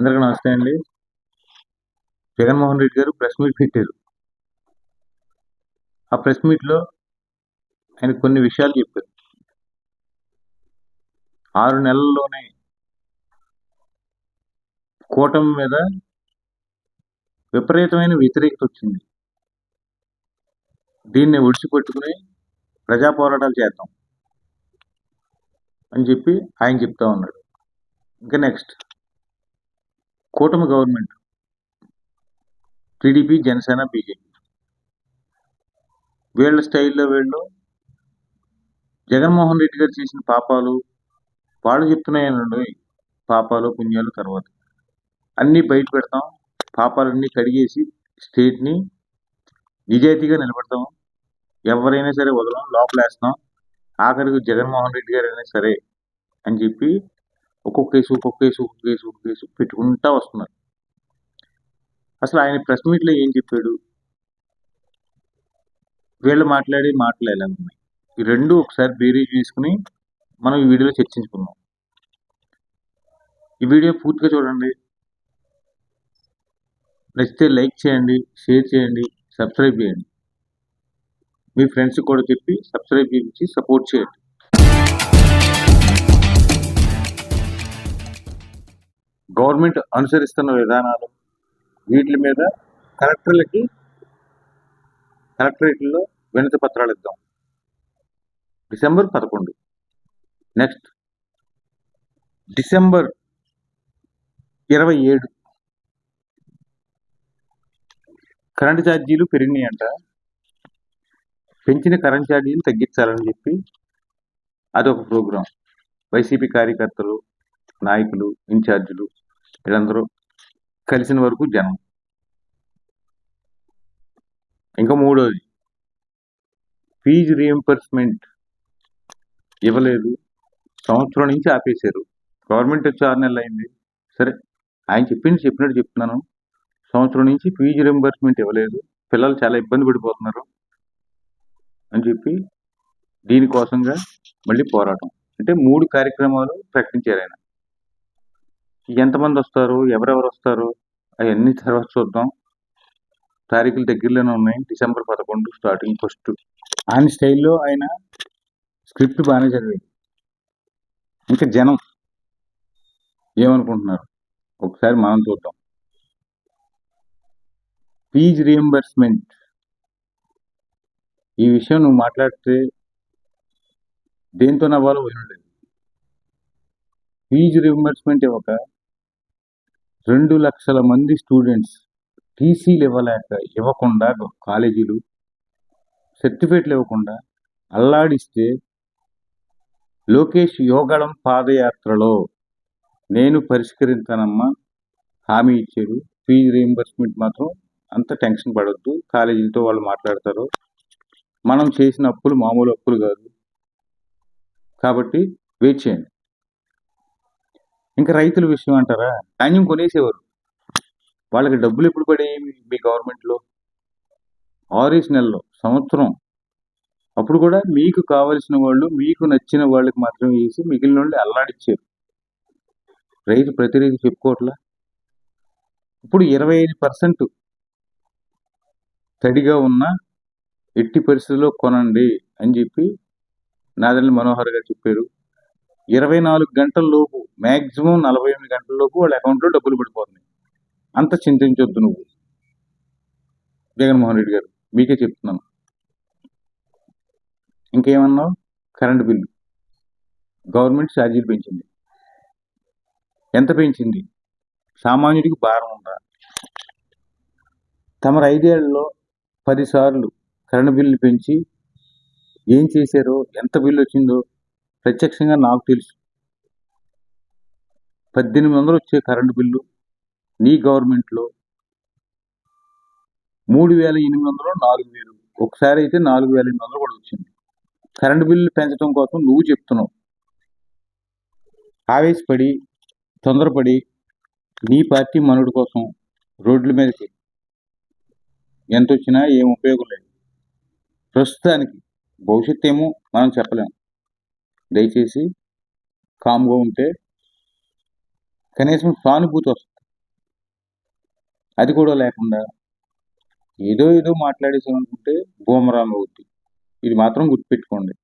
అందరికీ నమస్తే అండి. జగన్మోహన్ రెడ్డి గారు ప్రెస్ మీట్ పెట్టారు. ఆ ప్రెస్ మీట్లో ఆయన కొన్ని విషయాలు చెప్పారు. ఆరు నెలల్లోనే కూటమి మీద విపరీతమైన వ్యతిరేకత వచ్చింది. దీన్ని ఒడిచిపెట్టుకుని ప్రజా పోరాటాలు చేద్దాం అని చెప్పి ఆయన చెప్తా ఉన్నాడు ఇంకా నెక్స్ట్. కూటమి గవర్నమెంట్. TDP Janasena BJP. వీళ్ళ స్టైల్లో వీళ్ళు జగన్మోహన్ రెడ్డి గారు చేసిన పాపాలు వాళ్ళు చెప్తున్నాయనండి పాపాలు పుణ్యాలు తర్వాత. అన్నీ బయట పెడతాం పాపాలన్నీ కడిగేసి స్టేట్ని నిజాయితీగా నిలబెడతాం. ఎవరైనా సరే వదలం లోపలేస్తాం. ఆఖరికి జగన్మోహన్ రెడ్డి గారైనా సరే అని చెప్పి ఒక్కొక్క కేసు ఒక్కొక్క కేసు ఒక్కొక్క కేసు ఒక్కొక్క కేసు పెట్టుకుంటా వస్తున్నారు. అసలు ఆయన ప్రెస్ మీట్లో ఏం చెప్పాడు? వీళ్ళు మాట్లాడే మాటలు ఎలా ఉన్నాయి ఈ రెండు ఒకసారి బేరీజ్ చేసుకుని మనం ఈ వీడియోలో చర్చించుకున్నాం ఈ వీడియో పూర్తిగా చూడండి. నచ్చితే లైక్ చేయండి షేర్ చేయండి సబ్స్క్రైబ్ చేయండి. మీ ఫ్రెండ్స్కి కూడా చెప్పి సబ్స్క్రైబ్ చేయించి సపోర్ట్ చేయండి. గవర్నమెంట్ అనుసరిస్తున్న విధానాలు వీటి మీద కలెక్టర్లకి కలెక్టరేట్లో వినతి పత్రాలు ఇద్దాం. డిసెంబర్ పదకొండు. నెక్స్ట్. డిసెంబర్ ఇరవై ఏడు. కరెంటు ఛార్జీలు పెరిగినాయంట. పెంచిన కరెంట్ ఛార్జీలు తగ్గించాలని చెప్పి అదొక ప్రోగ్రాం. వైసీపీ కార్యకర్తలు నాయకులు ఇన్ఛార్జీలు వీళ్ళందరూ కలిసిన వరకు జనం. ఇంకా మూడోది ఫీజు రీఎంబర్స్మెంట్ ఇవ్వలేదు. సంవత్సరం నుంచి ఆపేశారు. గవర్నమెంట్ వచ్చి ఆరు నెలలు అయింది. సరే ఆయన చెప్పింది చెప్పినట్టు చెప్తున్నాను. సంవత్సరం నుంచి ఫీజు రీఎంబర్స్మెంట్ ఇవ్వలేదు. పిల్లలు చాలా ఇబ్బంది పడిపోతున్నారు అని చెప్పి దీనికోసంగా మళ్ళీ పోరాటం. అంటే మూడు కార్యక్రమాలు ప్రకటించారు ఆయన. ఎంతమంది వస్తారు? ఎవరెవరు వస్తారు? అవన్నీ తర్వాత చూద్దాం. తారీఖులు దగ్గరలోనే ఉన్నాయి. డిసెంబర్ పదకొండు స్టార్టింగ్ ఫస్ట్. ఆయన స్టైల్లో ఆయన స్క్రిప్ట్ బాగానే చదివాడు. ఇంకా జనం ఏమనుకుంటున్నారు? ఒకసారి మనం చూద్దాం. Fees reimbursement. ఈ విషయం నువ్వు మాట్లాడితే దేంతో నవ్వాలో వినలేదు ఫీజు రియంబర్స్మెంట్ ఇవ్వక రెండు లక్షల మంది స్టూడెంట్స్ టీసీలు ఇవ్వలేక ఇవ్వకుండా కాలేజీలు సర్టిఫికేట్లు ఇవ్వకుండా అల్లాడిస్తే లోకేష్ యోగడం పాదయాత్రలో నేను పరిష్కరించానమ్మా. హామీ ఇచ్చాడు ఫీజు రీయింబర్స్మెంట్ మాత్రం అంత టెన్షన్ పడవద్దు కాలేజీలతో వాళ్ళు మాట్లాడతారు. మనం చేసిన అప్పులు మామూలు అప్పులు కాదు. కాబట్టి వెయిట్ చేయండి. ఇంకా రైతుల విషయం అంటారా? ధాన్యం కొనేసేవారు. వాళ్ళకి డబ్బులు ఎప్పుడు పడేవి మీ గవర్నమెంట్లో? ఆరేసి నెలలో సంవత్సరం. అప్పుడు కూడా మీకు కావలసిన వాళ్ళు మీకు నచ్చిన వాళ్ళకి మాత్రమే వేసి మిగిలిన వాళ్ళు అల్లాడిచ్చారు. రైతు ప్రతి రైతు చెప్పుకోవట్లా? ఇప్పుడు ఇరవై ఐదు పర్సెంట్ తడిగా ఉన్న ఎట్టి పరిస్థితుల్లో కొనండి అని చెప్పి నాదల్లి మనోహర్ గారు చెప్పారు. ఇరవై నాలుగు గంటల లోపు మ్యాక్సిమం నలభై ఎనిమిది గంటల లోపు వాళ్ళ అకౌంట్లో డబ్బులు పడిపోతున్నాయి. అంత చింతించొద్దు నువ్వు. జగన్మోహన్ రెడ్డి గారు మీకే చెప్తున్నాను. ఇంకేమన్నావు? Current bill. గవర్నమెంట్ ఛార్జీలు పెంచింది. ఎంత పెంచింది? సామాన్యుడికి భారం ఉందా? తమరు ఐదేళ్ళలో పదిసార్లు కరెంటు బిల్లు పెంచి ఏం చేశారో ఎంత బిల్లు వచ్చిందో ప్రత్యక్షంగా నాకు తెలుసు. పద్దెనిమిది వందలు వచ్చే కరెంటు బిల్లు నీ గవర్నమెంట్లో. మూడు వేల ఎనిమిది వందలు నాలుగు వేలు. ఒకసారి అయితే నాలుగు వేల ఎనిమిది వందలు కూడా వచ్చింది. కరెంటు బిల్లు పెంచడం కోసం నువ్వు చెప్తున్నావు. ఆవేశపడి తొందరపడి నీ పార్టీ మనుడి కోసం రోడ్ల మీదకి ఎంత వచ్చినా ఏం ఉపయోగం లేదు. ప్రస్తుతానికి భవిష్యత్తు ఏమో మనం చెప్పలేము దయచేసి కామ్గా ఉంటే కనీసం సానుభూతి వస్తుంది. అది కూడా లేకుండా ఏదో ఏదో మాట్లాడేసి అనుకుంటే బూమరాంగ్ అవుద్ది. ఇది మాత్రం గుర్తుపెట్టుకోండి.